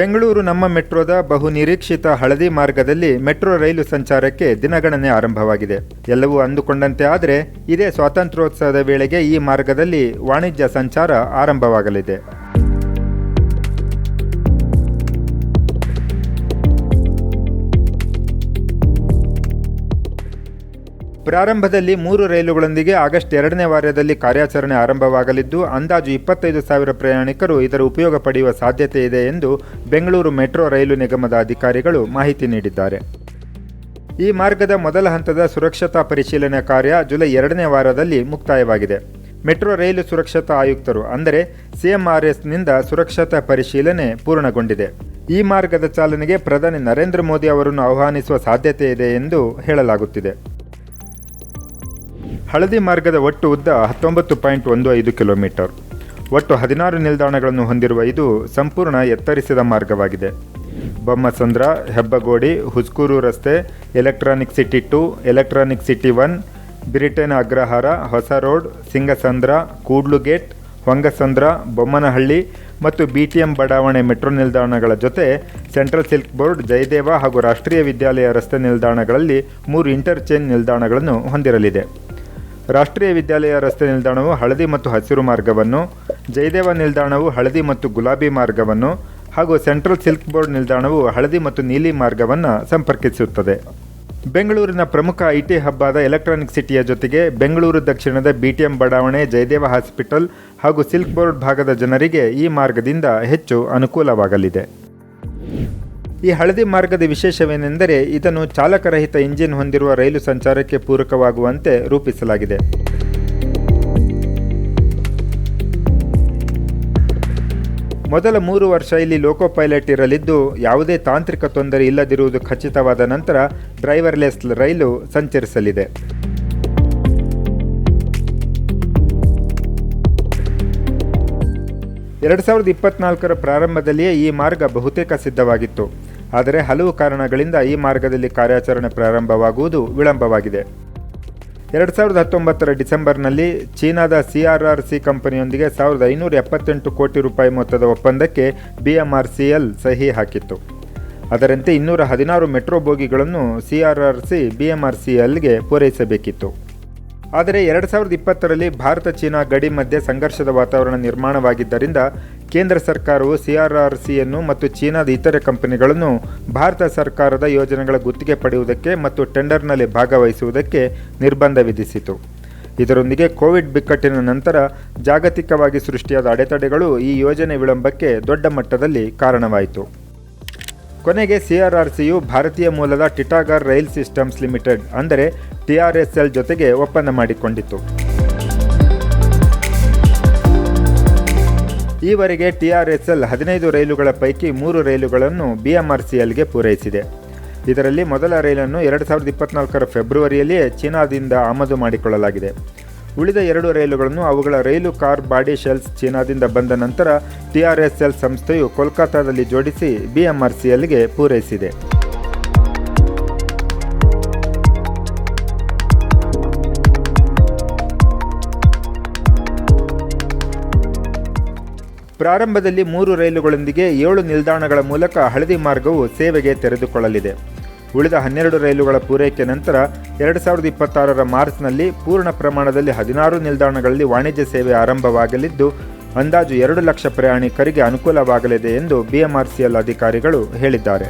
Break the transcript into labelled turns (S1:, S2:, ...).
S1: ಬೆಂಗಳೂರು ನಮ್ಮ ಮೆಟ್ರೋದ ಬಹು ನಿರೀಕ್ಷಿತ ಹಳದಿ ಮಾರ್ಗದಲ್ಲಿ ಮೆಟ್ರೋ ರೈಲು ಸಂಚಾರಕ್ಕೆ ದಿನಗಣನೆ ಆರಂಭವಾಗಿದೆ. ಎಲ್ಲವೂ ಅಂದುಕೊಂಡಂತೆ ಆದರೆ ಇದೇ ಸ್ವಾತಂತ್ರ್ಯೋತ್ಸವದ ವೇಳೆಗೆ ಈ ಮಾರ್ಗದಲ್ಲಿ ವಾಣಿಜ್ಯ ಸಂಚಾರ ಆರಂಭವಾಗಲಿದೆ. ಪ್ರಾರಂಭದಲ್ಲಿ ಮೂರು ರೈಲುಗಳೊಂದಿಗೆ ಆಗಸ್ಟ್ ಎರಡನೇ ವಾರದಲ್ಲಿ ಕಾರ್ಯಾಚರಣೆ ಆರಂಭವಾಗಲಿದ್ದು, ಅಂದಾಜು ಇಪ್ಪತ್ತೈದು ಸಾವಿರ ಪ್ರಯಾಣಿಕರು ಇದರ ಉಪಯೋಗ ಪಡೆಯುವ ಸಾಧ್ಯತೆ ಇದೆ ಎಂದು ಬೆಂಗಳೂರು ಮೆಟ್ರೋ ರೈಲು ನಿಗಮದ ಅಧಿಕಾರಿಗಳು ಮಾಹಿತಿ ನೀಡಿದ್ದಾರೆ. ಈ ಮಾರ್ಗದ ಮೊದಲ ಹಂತದ ಸುರಕ್ಷತಾ ಪರಿಶೀಲನೆ ಕಾರ್ಯ ಜುಲೈ ಎರಡನೇ ವಾರದಲ್ಲಿ ಮುಕ್ತಾಯವಾಗಿದೆ. ಮೆಟ್ರೋ ರೈಲು ಸುರಕ್ಷತಾ ಆಯುಕ್ತರು, ಅಂದರೆ ಸಿಎಂಆರ್ಎಸ್ನಿಂದ ಸುರಕ್ಷತಾ ಪರಿಶೀಲನೆ ಪೂರ್ಣಗೊಂಡಿದೆ. ಈ ಮಾರ್ಗದ ಚಾಲನೆಗೆ ಪ್ರಧಾನಿ ನರೇಂದ್ರ ಮೋದಿ ಅವರನ್ನು ಆಹ್ವಾನಿಸುವ ಸಾಧ್ಯತೆ ಇದೆ ಎಂದು ಹೇಳಲಾಗುತ್ತಿದೆ. ಹಳದಿ ಮಾರ್ಗದ ಒಟ್ಟು ಉದ್ದ ಹತ್ತೊಂಬತ್ತು ಪಾಯಿಂಟ್ ಒಂದು ಐದು ಕಿಲೋಮೀಟರ್. ಒಟ್ಟು ಹದಿನಾರು ನಿಲ್ದಾಣಗಳನ್ನು ಹೊಂದಿರುವ ಇದು ಸಂಪೂರ್ಣ ಎತ್ತರಿಸಿದ ಮಾರ್ಗವಾಗಿದೆ. ಬೊಮ್ಮಸಂದ್ರ, ಹೆಬ್ಬಗೋಡಿ ಹುಸ್ಕೂರು ರಸ್ತೆ, electronic city two, electronic city one, Beretena Agrahara, ಹೊಸ ರೋಡ್, ಸಿಂಗಸಂದ್ರ, ಕೂಡ್ಲು ಗೇಟ್, ಹೊಂಗಸಂದ್ರ, ಬೊಮ್ಮನಹಳ್ಳಿ ಮತ್ತು ಬಿಟಿಎಂ ಬಡಾವಣೆ ಮೆಟ್ರೋ ನಿಲ್ದಾಣಗಳ ಜೊತೆ ಸೆಂಟ್ರಲ್ ಸಿಲ್ಕ್ ಬೋರ್ಡ್, ಜಯದೇವ ಹಾಗೂ ರಾಷ್ಟ್ರೀಯ ವಿದ್ಯಾಲಯ ರಸ್ತೆ ನಿಲ್ದಾಣಗಳಲ್ಲಿ ಮೂರು ಇಂಟರ್ಚೇಂಜ್ ನಿಲ್ದಾಣಗಳನ್ನು ಹೊಂದಿರಲಿದೆ. ರಾಷ್ಟ್ರೀಯ ವಿದ್ಯಾಲಯ ರಸ್ತೆ ನಿಲ್ದಾಣವು ಹಳದಿ ಮತ್ತು ಹಸಿರು ಮಾರ್ಗವನ್ನು, ಜಯದೇವ ನಿಲ್ದಾಣವು ಹಳದಿ ಮತ್ತು ಗುಲಾಬಿ ಮಾರ್ಗವನ್ನು ಹಾಗೂ ಸೆಂಟ್ರಲ್ ಸಿಲ್ಕ್ ಬೋರ್ಡ್ ನಿಲ್ದಾಣವು ಹಳದಿ ಮತ್ತು ನೀಲಿ ಮಾರ್ಗವನ್ನು ಸಂಪರ್ಕಿಸುತ್ತದೆ. ಬೆಂಗಳೂರಿನ ಪ್ರಮುಖ ಐಟಿ ಆದ ಎಲೆಕ್ಟ್ರಾನಿಕ್ ಸಿಟಿಯ ಜೊತೆಗೆ ಬೆಂಗಳೂರು ದಕ್ಷಿಣದ ಬಿಟಿಎಂ ಬಡಾವಣೆ, ಜಯದೇವ ಹಾಸ್ಪಿಟಲ್ ಹಾಗೂ ಸಿಲ್ಕ್ ಬೋರ್ಡ್ ಭಾಗದ ಜನರಿಗೆ ಈ ಮಾರ್ಗದಿಂದ ಹೆಚ್ಚು ಅನುಕೂಲವಾಗಲಿದೆ. ಈ ಹಳದಿ ಮಾರ್ಗದ ವಿಶೇಷವೇನೆಂದರೆ ಇದನ್ನು ಚಾಲಕರಹಿತ ಇಂಜಿನ್ ಹೊಂದಿರುವ ರೈಲು ಸಂಚಾರಕ್ಕೆ ಪೂರಕವಾಗುವಂತೆ ರೂಪಿಸಲಾಗಿದೆ. ಮೊದಲ ಮೂರು ವರ್ಷ ಇಲ್ಲಿ ಲೋಕೋ ಪೈಲಟ್ ಇರಲಿದ್ದು, ಯಾವುದೇ ತಾಂತ್ರಿಕ ತೊಂದರೆ ಇಲ್ಲದಿರುವುದು ಖಚಿತವಾದ ನಂತರ ಡ್ರೈವರ್ಲೆಸ್ ರೈಲು ಸಂಚರಿಸಲಿದೆ. ಎರಡು ಸಾವಿರದ ಇಪ್ಪತ್ನಾಲ್ಕರ ಪ್ರಾರಂಭದಲ್ಲಿಯೇ ಈ ಮಾರ್ಗ ಬಹುತೇಕ ಸಿದ್ಧವಾಗಿತ್ತು. ಆದರೆ ಹಲವು ಕಾರಣಗಳಿಂದ ಈ ಮಾರ್ಗದಲ್ಲಿ ಕಾರ್ಯಾಚರಣೆ ಪ್ರಾರಂಭವಾಗುವುದು ವಿಳಂಬವಾಗಿದೆ. ಎರಡು ಸಾವಿರದ ಹತ್ತೊಂಬತ್ತರ ಡಿಸೆಂಬರ್ನಲ್ಲಿ ಚೀನಾದ ಸಿಆರ್ಆರ್ಸಿ ಕಂಪನಿಯೊಂದಿಗೆ ಸಾವಿರದ ಐನೂರ ಎಪ್ಪತ್ತೆಂಟು ಕೋಟಿ ರೂಪಾಯಿ ಮೊತ್ತದ ಒಪ್ಪಂದಕ್ಕೆ ಬಿಎಂಆರ್ಸಿಎಲ್ ಸಹಿ ಹಾಕಿತ್ತು. ಅದರಂತೆ ಇನ್ನೂರ ಹದಿನಾರು ಮೆಟ್ರೋ ಬೋಗಿಗಳನ್ನು ಸಿಆರ್ಆರ್ಸಿ ಬಿಎಂಆರ್ಸಿಎಲ್ಗೆ ಪೂರೈಸಬೇಕಿತ್ತು. ಆದರೆ ಎರಡು ಸಾವಿರದ ಇಪ್ಪತ್ತರಲ್ಲಿ ಭಾರತ ಚೀನಾ ಗಡಿ ಮಧ್ಯೆ ಸಂಘರ್ಷದ ವಾತಾವರಣ ನಿರ್ಮಾಣವಾಗಿದ್ದರಿಂದ ಕೇಂದ್ರ ಸರ್ಕಾರವು ಸಿಆರ್ಆರ್ಸಿಯನ್ನು ಮತ್ತು ಚೀನಾದ ಇತರೆ ಕಂಪನಿಗಳನ್ನು ಭಾರತ ಸರ್ಕಾರದ ಯೋಜನೆಗಳ ಗುತ್ತಿಗೆ ಪಡೆಯುವುದಕ್ಕೆ ಮತ್ತು ಟೆಂಡರ್ನಲ್ಲಿ ಭಾಗವಹಿಸುವುದಕ್ಕೆ ನಿರ್ಬಂಧ ವಿಧಿಸಿತು. ಇದರೊಂದಿಗೆ ಕೋವಿಡ್ ಬಿಕ್ಕಟ್ಟಿನ ನಂತರ ಜಾಗತಿಕವಾಗಿ ಸೃಷ್ಟಿಯಾದ ಅಡೆತಡೆಗಳು ಈ ಯೋಜನೆ ವಿಳಂಬಕ್ಕೆ ದೊಡ್ಡ ಮಟ್ಟದಲ್ಲಿ ಕಾರಣವಾಯಿತು. ಕೊನೆಗೆ ಸಿಆರ್ಆರ್ಸಿಯು ಭಾರತೀಯ ಮೂಲದ ಟಿಟಾಗರ್ ರೈಲ್ ಸಿಸ್ಟಮ್ಸ್ ಲಿಮಿಟೆಡ್, ಅಂದರೆ ಟಿಆರ್ಎಸ್ಎಲ್ ಜೊತೆಗೆ ಒಪ್ಪಂದ ಮಾಡಿಕೊಂಡಿತು. ಈವರೆಗೆ ಟಿಆರ್ಎಸ್ಎಲ್ ಹದಿನೈದು ರೈಲುಗಳ ಪೈಕಿ ಮೂರು ರೈಲುಗಳನ್ನು ಬಿಎಂಆರ್ಸಿಎಲ್ಗೆ ಪೂರೈಸಿದೆ. ಇದರಲ್ಲಿ ಮೊದಲ ರೈಲನ್ನು ಎರಡು ಸಾವಿರದ ಇಪ್ಪತ್ನಾಲ್ಕರ ಫೆಬ್ರವರಿಯಲ್ಲಿಯೇ ಚೀನಾದಿಂದ ಆಮದು ಮಾಡಿಕೊಳ್ಳಲಾಗಿದೆ. ಉಳಿದ ಎರಡು ರೈಲುಗಳನ್ನು ಅವುಗಳ ರೈಲು ಕಾರ್ ಬಾಡಿ ಶೆಲ್ಸ್ ಚೀನಾದಿಂದ ಬಂದ ನಂತರ ಟಿಆರ್ಎಸ್ಎಲ್ ಸಂಸ್ಥೆಯು ಕೋಲ್ಕತ್ತಾದಲ್ಲಿ ಜೋಡಿಸಿ ಬಿಎಂಆರ್ಸಿಎಲ್ಗೆ ಪೂರೈಸಿದೆ. ಪ್ರಾರಂಭದಲ್ಲಿ ಮೂರು ರೈಲುಗಳೊಂದಿಗೆ ಏಳು ನಿಲ್ದಾಣಗಳ ಮೂಲಕ ಹಳದಿ ಮಾರ್ಗವು ಸೇವೆಗೆ ತೆರೆದುಕೊಳ್ಳಲಿದೆ. ಉಳಿದ ಹನ್ನೆರಡು ರೈಲುಗಳ ಪೂರೈಕೆ ನಂತರ ಎರಡು ಸಾವಿರದ ಇಪ್ಪತ್ತಾರರ ಮಾರ್ಚ್ನಲ್ಲಿ ಪೂರ್ಣ ಪ್ರಮಾಣದಲ್ಲಿ ಹದಿನಾರು ನಿಲ್ದಾಣಗಳಲ್ಲಿ ವಾಣಿಜ್ಯ ಸೇವೆ ಆರಂಭವಾಗಲಿದ್ದು, ಅಂದಾಜು ಎರಡು ಲಕ್ಷ ಪ್ರಯಾಣಿಕರಿಗೆ ಅನುಕೂಲವಾಗಲಿದೆ ಎಂದು ಬಿಎಂಆರ್ಸಿಎಲ್ ಅಧಿಕಾರಿಗಳು ಹೇಳಿದ್ದಾರೆ.